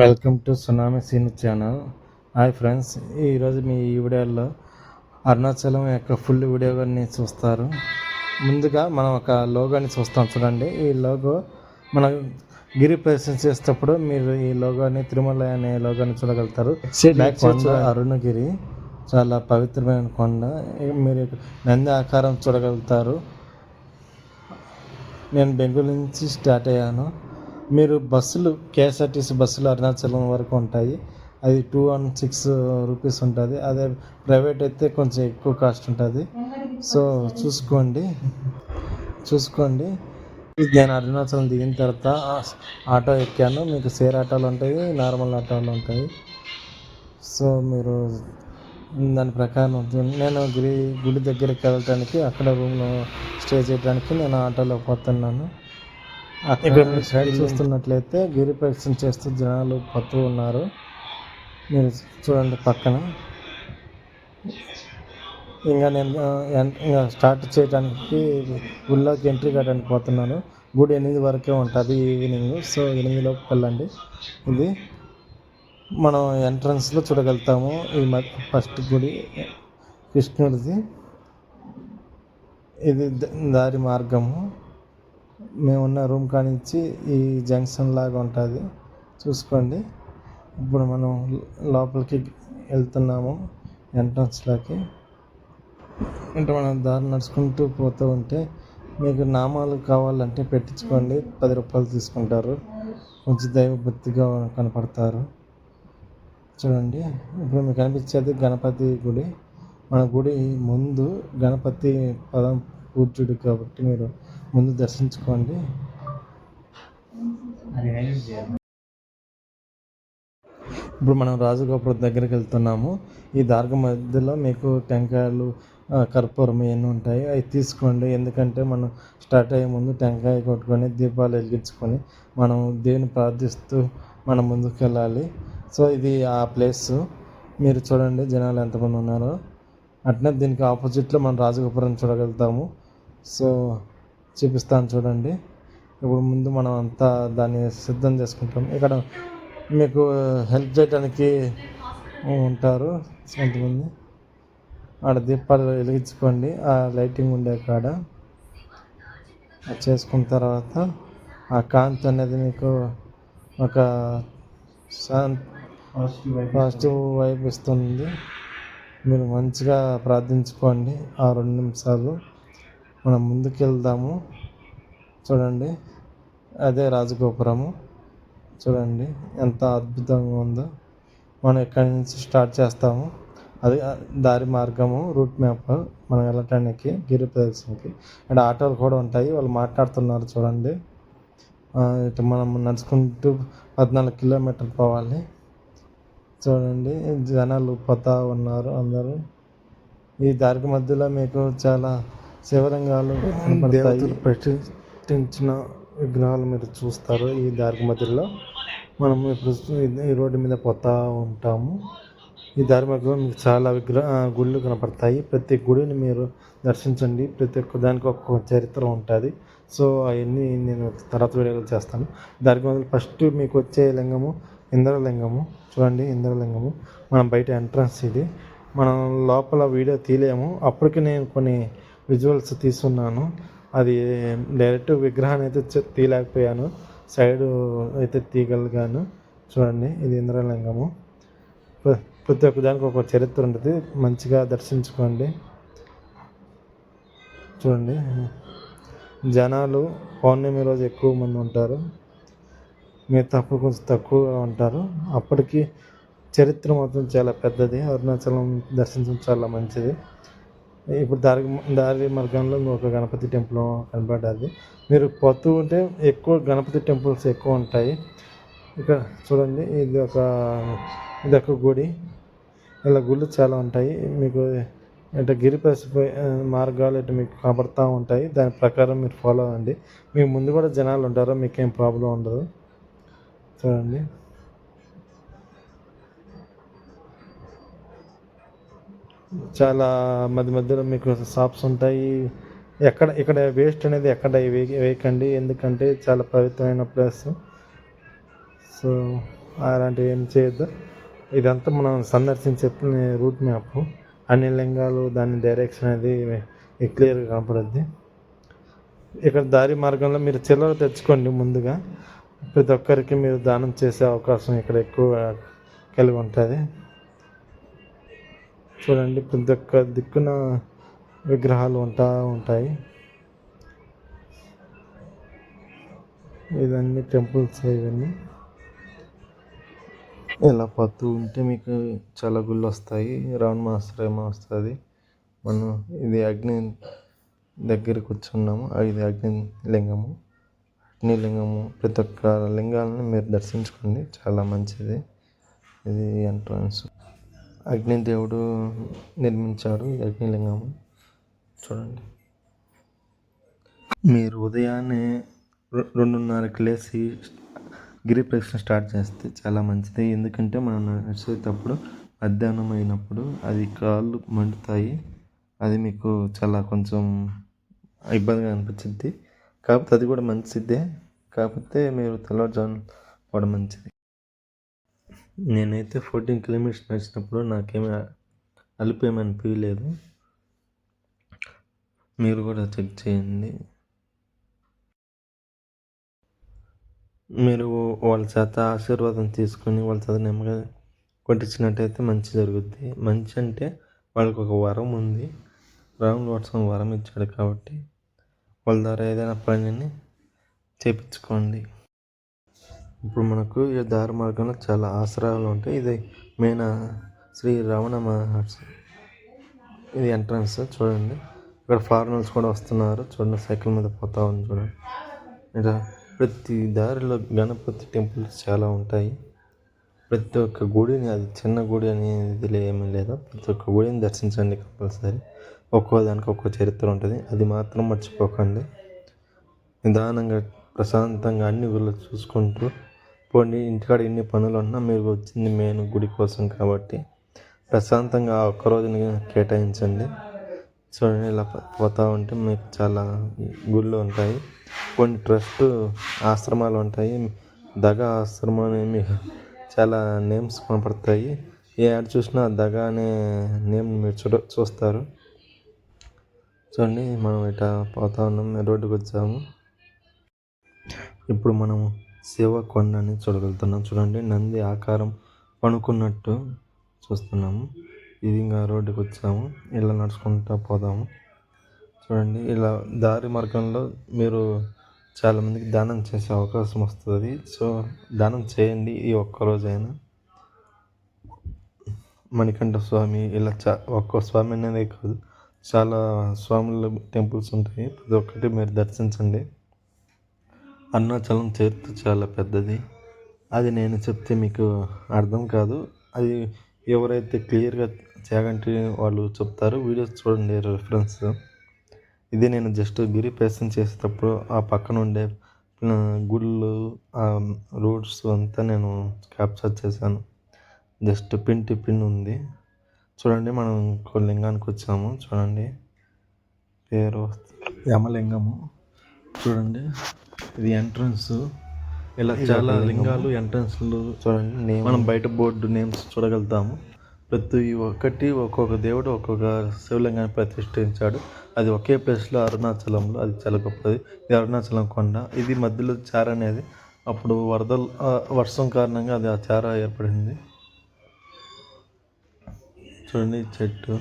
Welcome to tsunami scene channel. Hi friends ఈరోజు మీ ఈ వీడియోలో అరుణాచలం యొక్క ఫుల్ వీడియోని చూస్తారు. ముందుగా మనం ఒక లోగోని చూస్తాం చూడండి. ఈ లోగో మన గిరి ప్రదర్శన చేసేటప్పుడు మీరు ఈ లోగోని తిరుమల అనే లోగోని చూడగలుగుతారు. అరుణగిరి చాలా పవిత్రమైన కొండ. మీరు నంది ఆకారం చూడగలుగుతారు. నేను బెంగళూరు నుంచి స్టార్ట్ అయ్యాను. మీరు బస్సులు కేఎస్ఆర్టీసీ బస్సులు అరుణాచలం వరకు ఉంటాయి. అది టూ అండ్ సిక్స్ రూపీస్ ఉంటుంది. అదే ప్రైవేట్ అయితే కొంచెం ఎక్కువ కాస్ట్ ఉంటుంది. సో చూసుకోండి. చూసుకోండి. నేను అరుణాచలం దిగిన తర్వాత ఆటో ఎక్కాను. మీకు సేర్ ఆటోలు ఉంటాయి నార్మల్ ఆటోలు ఉంటాయి. సో మీరు దాని ప్రకారం నేను గుడి గుడి దగ్గరికి వెళ్ళటానికి అక్కడ రూమ్లో స్టే చేయడానికి నేను ఆటోలో పోతున్నాను. ఇక్కడ మీరు సైడ్ చూస్తున్నట్లయితే గిరి ప్రదక్షిణ చేస్తూ జనాలు పోతూ ఉన్నారు. మీరు చూడండి పక్కన. ఇంకా నేను ఇంకా స్టార్ట్ చేయడానికి గుళ్ళోకి ఎంట్రీ కావడానికి పోతున్నాను. గుడి ఎనిమిది వరకే ఉంటుంది ఈవినింగ్. సో ఎనిమిదిలోకి వెళ్ళండి. ఇది మనం ఎంట్రన్స్లో చూడగలుగుతాము. ఈ ఫస్ట్ గుడి కృష్ణుడిది. ఇది దారి మార్గము. మేమున్న రూమ్ కానించి ఈ జంక్షన్ లాగా ఉంటుంది. చూసుకోండి. ఇప్పుడు మనం లోపలికి వెళ్తున్నాము ఎంట్రన్స్లోకి అంటే మనం దారి నడుచుకుంటూ పోతూ ఉంటే మీకు నామాలు కావాలంటే పెట్టించుకోండి. పది రూపాయలు తీసుకుంటారు. కొంచెం దైవభక్తిగా కనపడతారు. చూడండి. ఇప్పుడు మీకు కనిపించేది గణపతి గుడి. మన గుడి ముందు గణపతి పదం పూజ్యుడు కాబట్టి మీరు ముందు దర్శించుకోండి. ఇప్పుడు మనం రాజగోపురం దగ్గరికి వెళ్తున్నాము. ఈ దార్గ మధ్యలో మీకు టెంకాయలు కర్పూరం ఇవన్నీ ఉంటాయి. అవి తీసుకోండి. ఎందుకంటే మనం స్టార్ట్ అయ్యే ముందు టెంకాయ కొట్టుకొని దీపాలు వెలిగించుకొని మనం దేవుని ప్రార్థిస్తూ మనం ముందుకు వెళ్ళాలి. సో ఇది ఆ ప్లేస్. మీరు చూడండి జనాలు ఎంతమంది ఉన్నారో. అట్నే దీనికి ఆపోజిట్లో మనం రాజగోపురం చూడగలుగుతాము. సో చూపిస్తాను చూడండి. ఇప్పుడు ముందు మనం అంతా దాన్ని సిద్ధం చేసుకుంటాం. ఇక్కడ మీకు హెల్ప్ చేయడానికి ఉంటారు కొంతమంది. ఆడ దీపాలు వెలిగించుకోండి. ఆ లైటింగ్ ఉండే కాడ. చేసుకున్న తర్వాత ఆ కాంతి అనేది మీకు ఒక శాంతి పాజిటివ్ వైబ్ ఇస్తుంది. మీరు మంచిగా ప్రార్థించుకోండి. ఆ రెండు నిమిషాలు. మనం ముందుకెళ్దాము. చూడండి. అదే రాజగోపురము. చూడండి. ఎంత అద్భుతంగా ఉందో. మనం ఇక్కడి నుంచి స్టార్ట్ చేస్తాము? అది దారి మార్గము రూట్ మ్యాప్ మనం వెళ్ళటానికి గిరి ప్రదర్శనకి. అండ్ ఆటోలు కూడా ఉంటాయి. వాళ్ళు మాట్లాడుతున్నారు చూడండి. ఇటు మనం నడుచుకుంటూ పద్నాలుగు కిలోమీటర్లు పోవాలి. చూడండి. జనాలు పోతా ఉన్నారు అందరూ. ఈ దారికి మధ్యలో మీకు చాలా శివలింగాలు దేవతలు ప్రతిష్ఠించిన విగ్రహాలు మీరు చూస్తారు ఈ దారి మధ్యలో. మనం ఇప్పుడు ఈ రోడ్డు మీద పోతా ఉంటాము. ఈ దారి మధ్యలో మీకు చాలా విగ్రహ గుళ్ళు కనపడతాయి. ప్రతి గుడిని మీరు దర్శించండి. ప్రతి ఒక్క దానికి ఒక్కొక్క చరిత్ర ఉంటుంది. సో అవన్నీ నేను తర్వాత వీడియోలు చేస్తాను. దానికి మధ్యలో ఫస్ట్ మీకు వచ్చే లింగము ఇంద్రలింగము. చూడండి ఇంద్రలింగము. మనం బయట ఎంట్రన్స్ ఇది. మనం లోపల వీడియో తీయలేము. అప్పటికి నేను కొన్ని విజువల్స్ తీసుకున్నాను అది డైరెక్ట్ విగ్రహాన్ని అయితే తీయలేకపోయాను. సైడ్ అయితే తీయగలిగాను. చూడండి ఇది ఇంద్రలింగము. ప్రతి ఒక్క దానికి ఒక చరిత్ర ఉంటుంది. మంచిగా దర్శించుకోండి. చూడండి. జనాలు పౌర్ణమి రోజు ఎక్కువ మంది ఉంటారు. మిగతా అప్పుడు కొంచెం తక్కువగా ఉంటారు. అప్పటికి చరిత్ర మాత్రం చాలా పెద్దది. అరుణాచలం దర్శించడం చాలా మంచిది. ఇప్పుడు దారి దారి మార్గంలో ఒక గణపతి టెంపుల్ కనబడాలి మీరు పోతూ ఉంటే ఎక్కువ గణపతి టెంపుల్స్ ఎక్కువ ఉంటాయి. ఇక్కడ చూడండి ఇది ఒక ఇది ఒక గుడి. ఇలా గుళ్ళు చాలా ఉంటాయి. మీకు అంటే గిరిపసిపోయి మార్గాలు ఇటు మీకు కనబడతా ఉంటాయి. దాని ప్రకారం మీరు ఫాలో అవ్వండి. మీకు ముందు కూడా జనాలు ఉంటారు మీకేం ప్రాబ్లం ఉండదు. చూడండి. చాలా మధ్య మధ్యలో మీకు షాప్స్ ఉంటాయి. ఎక్కడ ఇక్కడ వేస్ట్ అనేది ఎక్కడ వేయకండి. ఎందుకంటే చాలా పవిత్రమైన ప్లేస్ సో అలాంటివి ఏం చేయొద్దు. ఇదంతా మనం సందర్శించే రూట్ మ్యాప్ అన్ని లింగాలు దాని డైరెక్షన్ అనేది క్లియర్గా కనపడుద్ది. ఇక్కడ దారి మార్గంలో మీరు చిల్లర తెచ్చుకోండి ముందుగా. ప్రతి ఒక్కరికి మీరు దానం చేసే అవకాశం ఇక్కడ ఎక్కువ కలిగి ఉంటుంది. చూడండి ప్రతి ఒక్క దిక్కున విగ్రహాలు ఉంటా ఉంటాయి. ఇవన్నీ టెంపుల్స్ ఇవన్నీ. ఇలా పత్తు ఉంటే మీకు చాలా గుళ్ళు వస్తాయి. రావణమాశ్రయం వస్తుంది. మనం ఇది అగ్ని దగ్గర కూర్చున్నాము. ఇది అగ్ని లింగము. అగ్ని లింగము ప్రతి ఒక్క లింగాలను మీరు దర్శించుకోండి. చాలా మంచిది. ఇది ఎంట్రన్స్ అగ్ని దేవుడు నిర్మించాడు ఈ అగ్నిలింగము చూడండి. మీరు ఉదయాన్నే రెండున్నరకి లేచి గిరి ప్రదక్షిణ స్టార్ట్ చేస్తే చాలా మంచిది. ఎందుకంటే మనం నడిచేటప్పుడు మధ్యాహ్నం అయినప్పుడు అది కాళ్ళు మండుతాయి. అది మీకు చాలా కొంచెం ఇబ్బందిగా అనిపించింది కాకపోతే అది కూడా మంచిదే. కాకపోతే మీరు తెల్లవారుజామున పోవడం మంచిది. నేనైతే ఫోర్టీన్ కిలోమీటర్స్ నడిచినప్పుడు నాకేమీ అలుపు ఏమీ అనిపించలేదు మీరు కూడా చెక్ చేయండి. మీరు వాళ్ళ చేత ఆశీర్వాదం తీసుకొని వాళ్ళ చేత నెమ్మదిగా కొట్టించినట్టయితే మంచి జరుగుద్ది. మంచి అంటే వాళ్ళకి ఒక వరం ఉంది. రాముడు వర్షం వరం ఇచ్చాడు కాబట్టి వాళ్ళ ద్వారా ఏదైనా పనిని చేపించుకోండి. ఇప్పుడు మనకు ఈ దారి మార్గంలో చాలా ఆశ్రయాలు ఉంటాయి. ఇది మెయిన్ శ్రీ రమణ మహర్షి. ఇది ఎంట్రన్స్ చూడండి. ఇక్కడ ఫారినర్స్ కూడా వస్తున్నారు. చూడండి సైకిల్ మీద పోతా ఉంది చూడండి. ఇలా ప్రతి దారిలో గణపతి టెంపుల్స్ చాలా ఉంటాయి. ప్రతి ఒక్క గుడిని అది చిన్న గుడి అనేది ఏమీ లేదు. ప్రతి ఒక్క గుడిని దర్శించండి కంపల్సరీ. ఒక్కో దానికి ఒక్కో చరిత్ర ఉంటుంది. అది మాత్రం మర్చిపోకండి. నిదానంగా ప్రశాంతంగా అన్ని గుళ్ళు చూసుకుంటూ పోండి ఇంటికాడ ఎన్ని పనులు ఉన్నా మీరు వచ్చింది మెయిన్ గుడి కోసం కాబట్టి ప్రశాంతంగా ఒక్కరోజుని ఒక్క రోజుని కేటాయించండి. చూడండి ఇలా పోతూ ఉంటే మీకు చాలా గుళ్ళు ఉంటాయి. కొన్ని ట్రస్ట్ ఆశ్రమాలు ఉంటాయి. దగ ఆశ్రమం అనే మీకు చాలా నేమ్స్ కనపడతాయి. ఏ యాడ్ చూసినా దగ అనే నేమ్ మీరు చూడ చూస్తారు. చూడండి మనం ఇట్లా పోతా ఉన్నాం రోడ్డుకి వచ్చాము ఇప్పుడు మనము శివ కొండని చూడగలుగుతున్నాం. చూడండి నంది ఆకారం పనుకున్నట్టు చూస్తున్నాము. ఇది ఇంకా రోడ్డుకి వచ్చాము. ఇలా నడుచుకుంటూ పోదాము. చూడండి ఇలా దారి మార్గంలో మీరు చాలామందికి దానం చేసే అవకాశం వస్తుంది. సో దానం చేయండి ఈ ఒక్కరోజైనా. మణికంఠ స్వామి ఇలా చా ఒక్క స్వామి అనేది కాదు. చాలా స్వాముల టెంపుల్స్ ఉంటాయి. ప్రతి ఒక్కటి మీరు దర్శించండి. అరుణాచలం చరిత్ర చాలా పెద్దది. అది నేను చెప్తే మీకు అర్థం కాదు. అది ఎవరైతే క్లియర్గా చాగంటి వాళ్ళు చెప్తారు. వీడియోస్ చూడండి రెఫరెన్స్ ఇది నేను జస్ట్ గిరి ప్రయత్నం చేసేటప్పుడు ఆ పక్కన ఉండే గుళ్ళు ఆ రోడ్స్ అంతా నేను క్యాప్చర్ చేశాను. జస్ట్ పిన్ టు పిన్ ఉంది. చూడండి మనం ఇంకో లింగానికి వచ్చాము. చూడండి. పేరు. యమలింగము. చూడండి. ఇది ఎంట్రన్స్ ఇలా చాలా లింగాలు ఎంట్రన్స్లు చూడండి మనం బయట బోర్డు నేమ్స్ చూడగలుగుతాము. ప్రతి ఒక్కటి ఒక్కొక్క దేవుడు ఒక్కొక్క శివలింగాన్ని ప్రతిష్ఠించాడు. అది ఒకే ప్లేస్లో అరుణాచలంలో అది చాలా గొప్పది. ఇది అరుణాచలం కొండ. ఇది మధ్యలో చార అనేది. అప్పుడు వరదలు వర్షం కారణంగా అది ఆ చార ఏర్పడింది. చూడండి చెట్టు.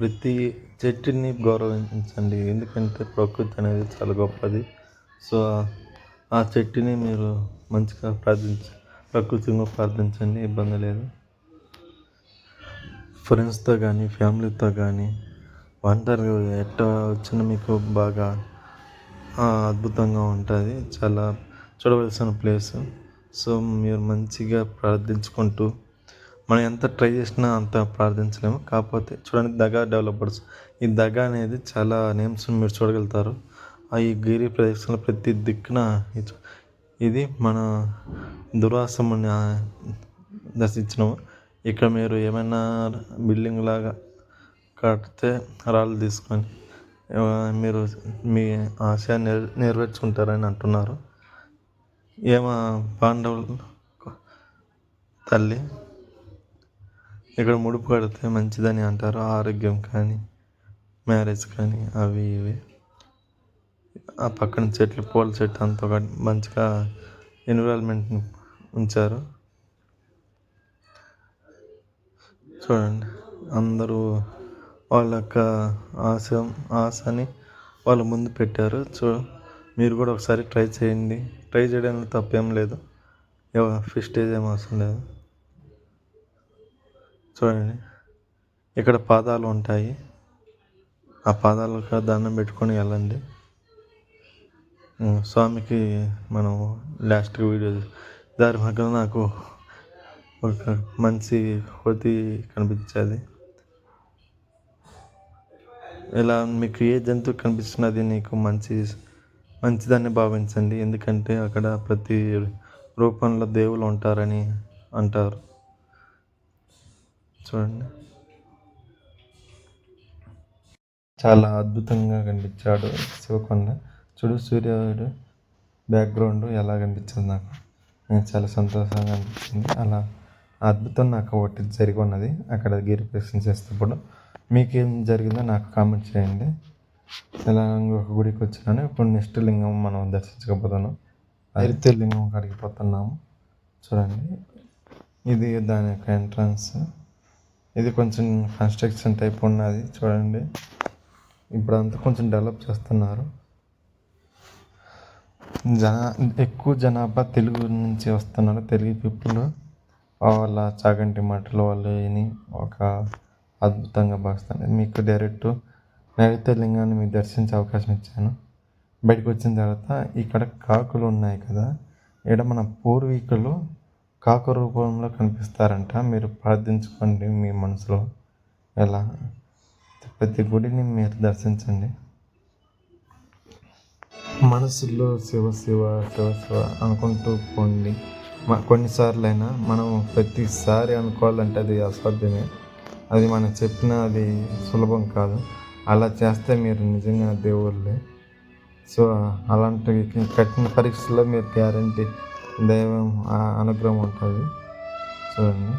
ప్రతి చెట్టుని గౌరవించండి. ఎందుకంటే ప్రకృతి అనేది చాలా గొప్పది. సో ఆ చెట్టుని మీరు మంచిగా ప్రార్థించ ప్రకృతిగా ప్రార్థించండి. ఇబ్బంది లేదు. ఫ్రెండ్స్తో కానీ ఫ్యామిలీతో కానీ ఒంటరిగా ఎట్ట వచ్చిన మీకు బాగా అద్భుతంగా ఉంటుంది. చాలా చూడవలసిన ప్లేస్. సో మీరు మంచిగా ప్రార్థించుకుంటూ మనం ఎంత ట్రై చేసినా అంత ప్రార్థించలేము. కాకపోతే చూడండి దగా డెవలపర్స్. ఈ దగా అనేది చాలా నేమ్స్ మీరు చూడగలుగుతారు. ఆ ఈ గిరి ప్రదేశంలో ప్రతి దిక్కున ఇది మన దురాసముని దర్శించినాము. ఇక్కడ మీరు ఏమైనా బిల్డింగ్ లాగా కడితే రాళ్ళు తీసుకొని మీరు మీ ఆశ నెర నెరవేర్చుకుంటారని అంటున్నారు. ఏమ పాండవులు? తల్లి. ఇక్కడ ముడుపు కడితే మంచిదని అంటారు. ఆరోగ్యం కానీ మ్యారేజ్ కానీ అవి ఇవి. ఆ పక్కన చెట్లు పూల చెట్టు అంతా ఒక మంచిగా ఎన్విరాన్మెంట్ని ఉంచారు. చూడండి. అందరూ వాళ్ళ యొక్క ఆశ ఆశని వాళ్ళ ముందు పెట్టారు. చూ మీరు కూడా ఒకసారి ట్రై చేయండి. ట్రై చేయడానికి తప్పేం లేదు. ఫిష్ స్టేజ్ ఏం అవసరం లేదు. చూడండి. ఇక్కడ పాదాలు ఉంటాయి. ఆ పాదాలకు దండం పెట్టుకొని వెళ్ళండి. స్వామికి మనం లాస్ట్ వీడియో దారి మధ్యలో నాకు ఒక మంచి కోతి కనిపించేది. ఇలా మీకు ఏ జంతువు కనిపిస్తున్నది నీకు మంచి మంచిదని భావించండి. ఎందుకంటే అక్కడ ప్రతి రూపంలో దేవుళ్ళు ఉంటారని అంటారు. చూడండి. చాలా అద్భుతంగా కనిపించాడు శివకొండ. చూడు సూర్యుడు బ్యాక్గ్రౌండ్ ఎలా కనిపించింది నాకు. నేను చాలా సంతోషంగా అనిపించింది. అలా అద్భుతం నాకు ఒకటి జరిగి ఉన్నది. అక్కడ గిరి ప్రదక్షిణ చేసేటప్పుడు మీకేం జరిగిందో నాకు కామెంట్ చేయండి. ఇలా ఒక గుడికి వచ్చినాను. ఇప్పుడు నెక్స్ట్ లింగం మనం దర్శించకపోతున్నాం అయితే లింగం కాడికి పోతున్నాము. చూడండి. ఇది దాని యొక్క ఎంట్రన్స్ ఇది కొంచెం కన్స్ట్రక్షన్ టైప్ ఉన్నది చూడండి. ఇప్పుడు అంతా కొంచెం డెవలప్ చేస్తున్నారు. జనా ఎక్కువ జనాభా తెలుగు నుంచి వస్తున్నారు. తెలుగు పీపుల్ వాళ్ళ చాగంటి మాటలు వాళ్ళు విని ఒక అద్భుతంగా భావిస్తాను మీకు డైరెక్ట్ నైరుతి లింగాన్ని మీకు దర్శించే అవకాశం ఇచ్చాను. బయటకు వచ్చిన తర్వాత ఇక్కడ కాకులు ఉన్నాయి కదా. ఇక్కడ మన పూర్వీకులు కాకు రూపంలో కనిపిస్తారంట. మీరు ప్రార్థించుకోండి మీ మనసులో. ఎలా? ప్రతి గుడిని మీరు దర్శించండి. మనసులో శివ శివ శివ శివ అనుకుంటూ పోండి. కొన్నిసార్లు కొన్నిసార్లైనా మనం ప్రతిసారి అనుకోవాలంటే అది అసాధ్యమే. అది మనం చెప్పిన అది సులభం కాదు. అలా చేస్తే మీరు నిజంగా దేవుళ్ళే. సో అలాంటి కఠిన పరీక్షలో మీరు గ్యారంటీ దైవం అనుగ్రహం ఉంటుంది. చూడండి.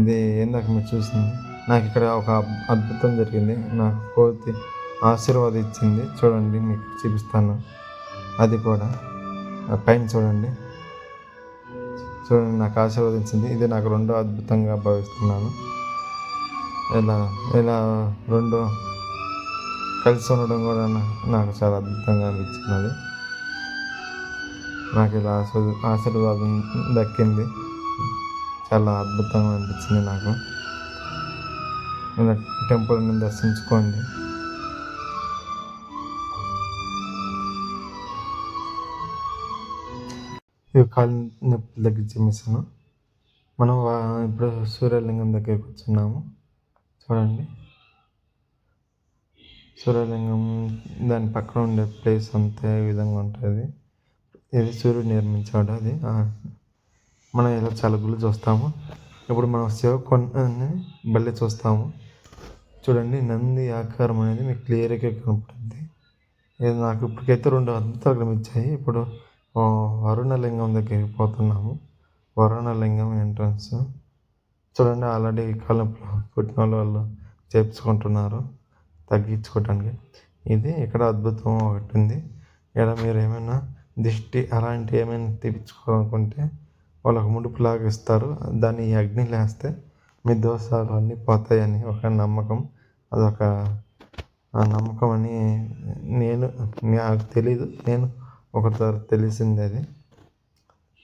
ఇది ఏందాక మీరు చూసింది? నాకు ఇక్కడ ఒక అద్భుతం జరిగింది. నాకు కోతి ఆశీర్వాదం ఇచ్చింది. చూడండి మీకు చూపిస్తాను. అది కూడా. పైన చూడండి. చూడండి నాకు ఆశీర్వదించింది ఇది నాకు రెండో అద్భుతంగా భావిస్తున్నాను. ఇలా ఇలా రెండు కలిసి ఉండడం కూడా నాకు చాలా అద్భుతంగా అనిపించినది నాకు ఇలా ఆశీర్ ఆశీర్వాదం దక్కింది. చాలా అద్భుతంగా అనిపించింది నాకు. ఇలా టెంపుల్ని దర్శించుకోండి. ఇవి కాలు నొప్పి తగ్గించే మిషన్ మనం ఇప్పుడు సూర్యలింగం దగ్గరికి వచ్చున్నాము. చూడండి. సూర్యలింగం దాని పక్కన ఉండే ప్లేస్ అంతే విధంగా ఉంటుంది? ఇది సూర్యుడు నిర్మించాడు అది. మనం ఇలా చలుగులు గుళ్ళు చూస్తాము. ఇప్పుడు మనం శివ కొండని బల్లి చూస్తాము. చూడండి నంది ఆకారం అనేది మీకు క్లియర్గా కనపడుతుంది ఇది నాకు ఇప్పటికైతే రెండు అద్భుతాలు కనిపించాయి ఇప్పుడు వరుణలింగం దగ్గరికి పోతున్నాము వరుణలింగం ఎంట్రన్స్ చూడండి ఆల్రెడీ కాలం పుట్టిన వాళ్ళు చేపించుకుంటున్నారు. తగ్గించుకోవడానికి ఇది ఇక్కడ అద్భుతం ఒకటి ఉంది. ఇక్కడ మీరు ఏమైనా దిష్టి అలాంటి ఏమైనా తెప్పించుకోవాలనుకుంటే వాళ్ళకు ముడుపులాగా ఇస్తారు. దాన్ని అగ్ని అగ్నిలో వేస్తే మీ దోషాలు అన్నీ పోతాయని ఒక నమ్మకం. అదొక ఆ నమ్మకం అని నేను నాకు తెలీదు. నేను ఒకసారి తెలిసింది అది.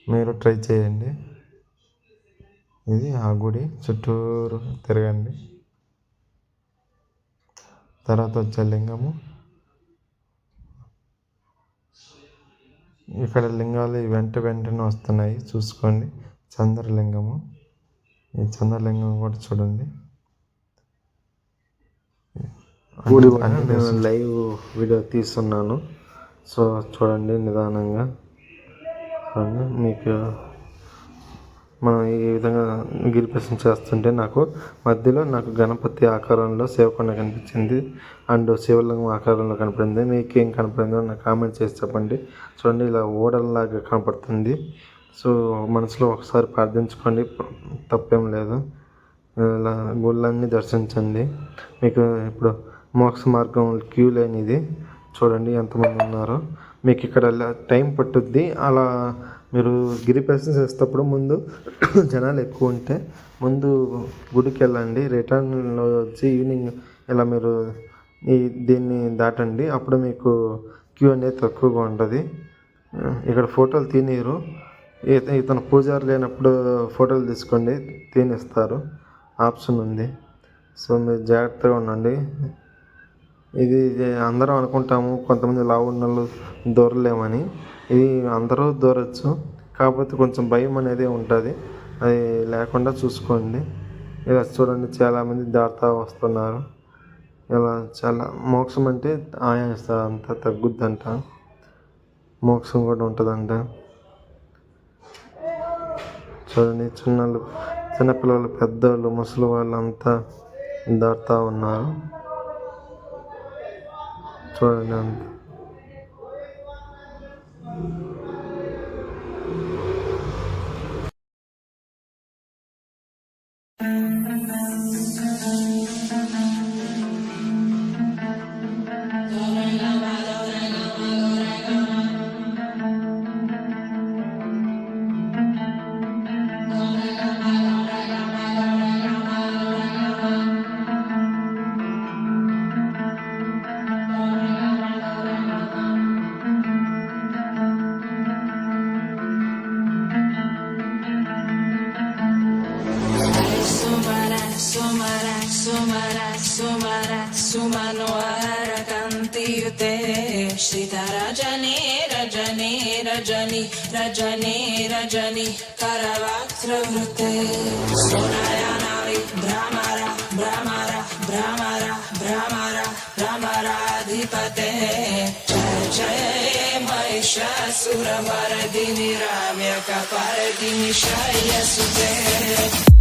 మీరు ట్రై చేయండి. ఇది ఆ గుడి చుట్టూరు తిరగండి. తర్వాత వచ్చే లింగము. ఇక్కడ లింగాలు వెంట వెంటనే వస్తున్నాయి. చూసుకోండి. చంద్రలింగము. ఈ చంద్రలింగం కూడా చూడండి. నేను లైవ్ వీడియో తీస్తున్నాను. సో చూడండి నిదానంగా. మీకు మనం ఈ విధంగా గిరిప్రదక్షిణ చేస్తుంటే నాకు మధ్యలో నాకు గణపతి ఆకారంలో శివకొండ కనిపించింది. అండ్ శివలింగం ఆకారంలో కనపడింది. మీకేం కనపడిందో నాకు కామెంట్ చేసి చెప్పండి. చూడండి ఇలా ఓడల్లాగా కనపడుతుంది. సో మనసులో ఒకసారి ప్రార్థించుకోండి. తప్పేం లేదు. ఇలా గుళ్ళన్నీ దర్శించండి. మీకు ఇప్పుడు మోక్ష మార్గం క్యూ లైన్ ఇది చూడండి ఎంతమంది ఉన్నారో. మీకు ఇక్కడ టైం పట్టుద్ది. అలా మీరు గిరి ప్రదక్షిణ చేసేటప్పుడు ముందు జనాలు ఎక్కువ ఉంటే ముందు గుడికి వెళ్ళండి. రిటర్న్లో వచ్చి ఈవినింగ్ ఇలా మీరు ఈ దీన్ని దాటండి. అప్పుడు మీకు క్యూ అనేది తక్కువగా ఉంటుంది. ఇక్కడ ఫోటోలు తీనిరు ఇతను పూజారి లేనప్పుడు ఫోటోలు తీసుకోండి. తీనిస్తారు. ఆప్షన్ ఉంది. సో మీరు జాగ్రత్తగా ఉండండి. ఇది ఇది అందరం అనుకుంటాము కొంతమంది లావు వాళ్ళు దూరలేమని. ఇది అందరూ దూరచ్చు కాకపోతే కొంచెం భయం అనేది ఉంటుంది. అది లేకుండా చూసుకోండి. ఇలా చూడండి చాలామంది దాటుతా వస్తున్నారు. ఇలా చాలా మోక్షం అంటే ఆయాస అంతా తగ్గుద్దంట. మోక్షం కూడా ఉంటుందంట. చూడండి చిన్నలు చిన్నపిల్లలు పెద్దవాళ్ళు ముసలి వాళ్ళు అంతా దాటుతూ ఉన్నారు. చూడండి అంత Sumara, Timișa Sura mare din Iram Ea ca pare Timișa E super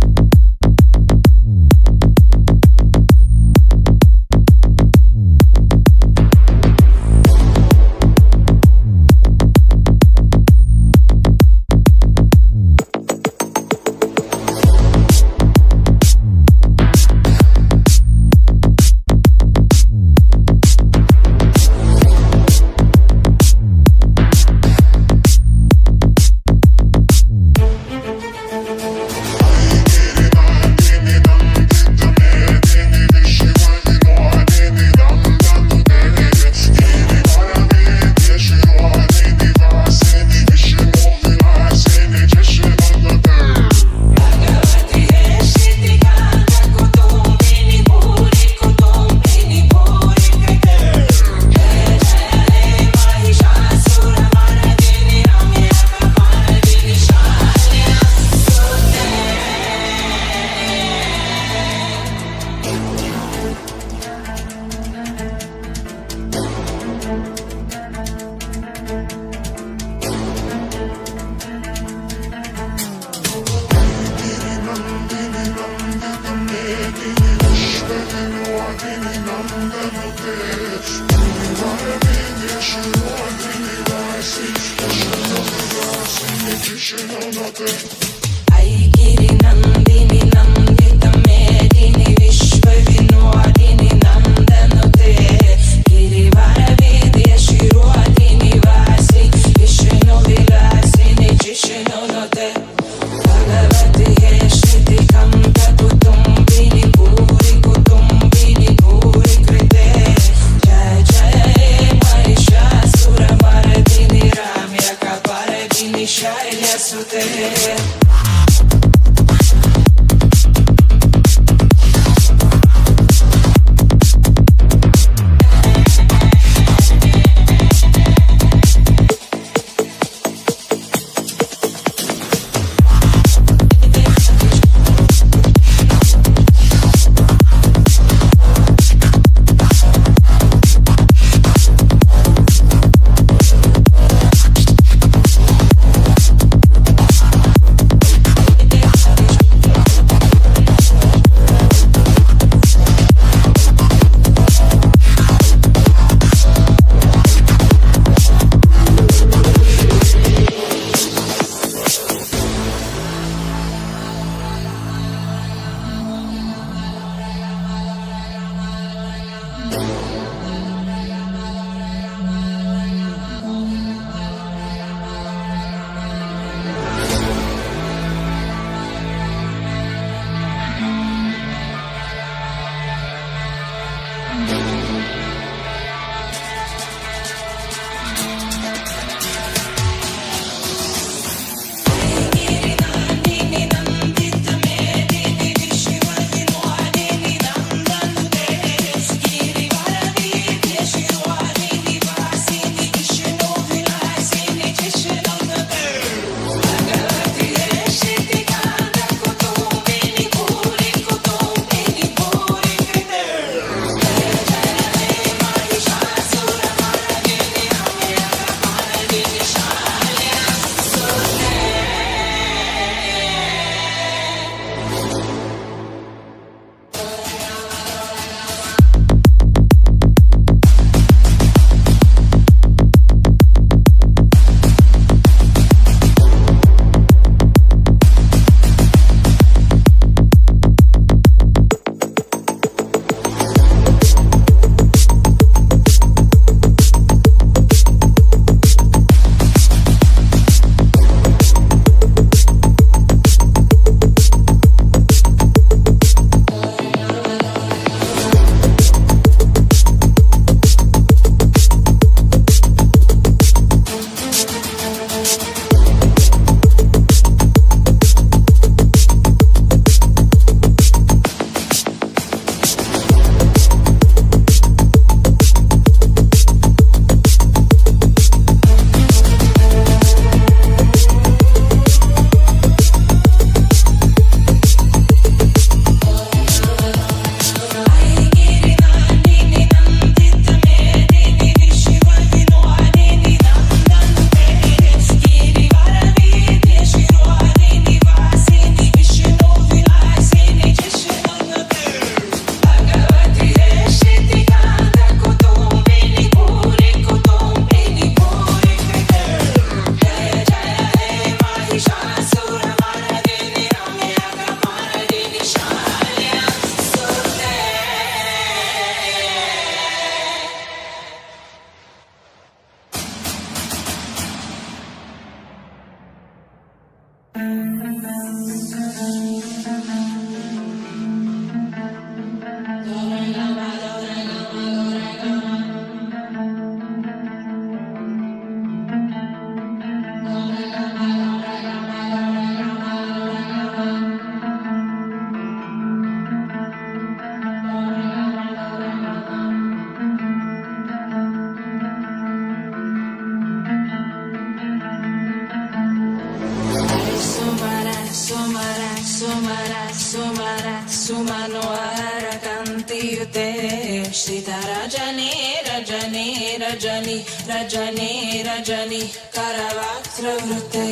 रजने रजनि करवाक्षवृते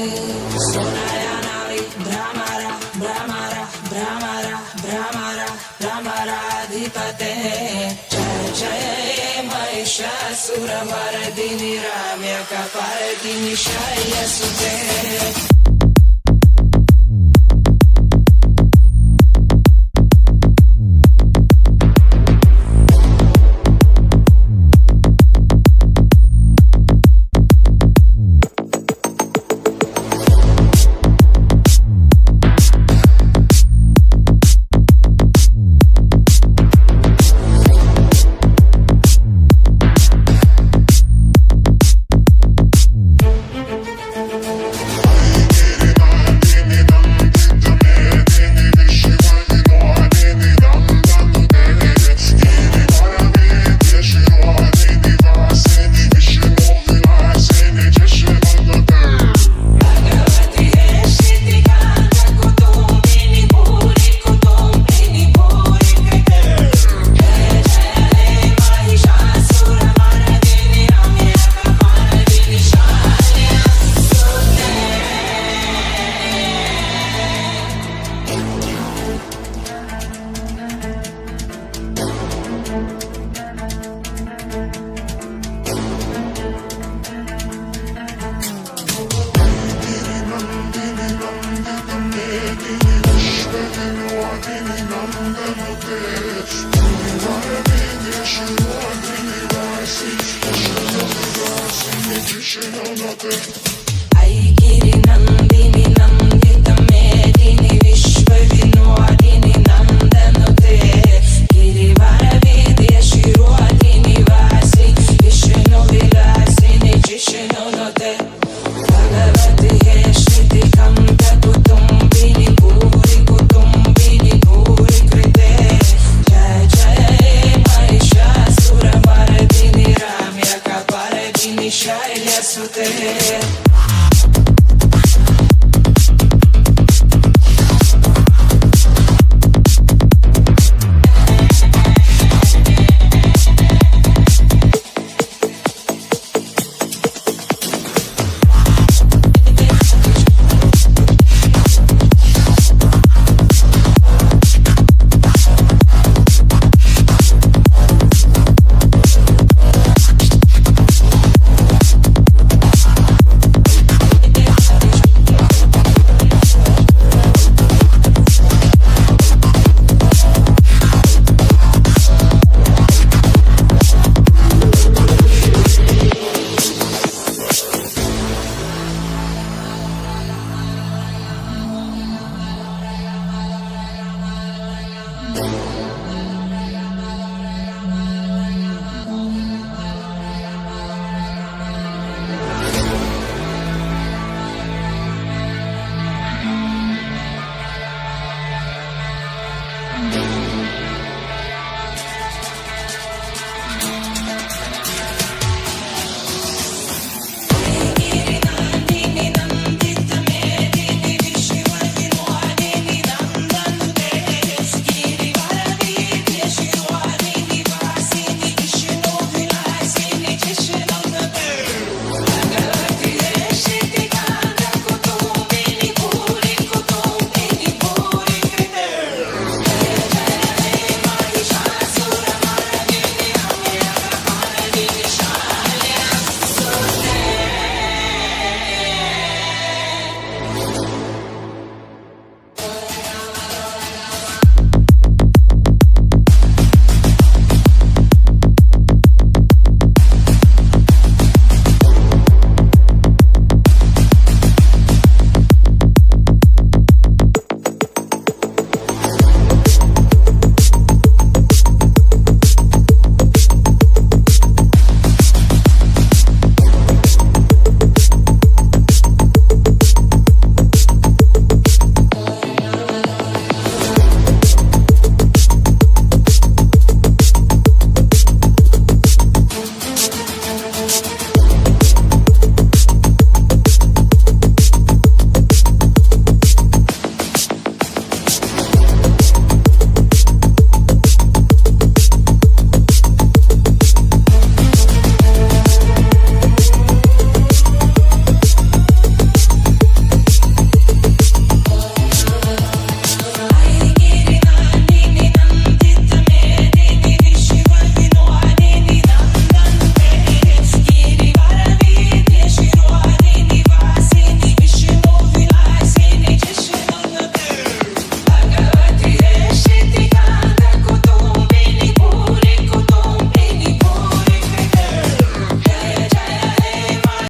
सुनया नारि भ्रामरा भ्रामरा भ्रामरा भ्रामरा भ्रामराधिपते जय जय महिषासुरमरदिनि राम्यकपरदिनि शयसुते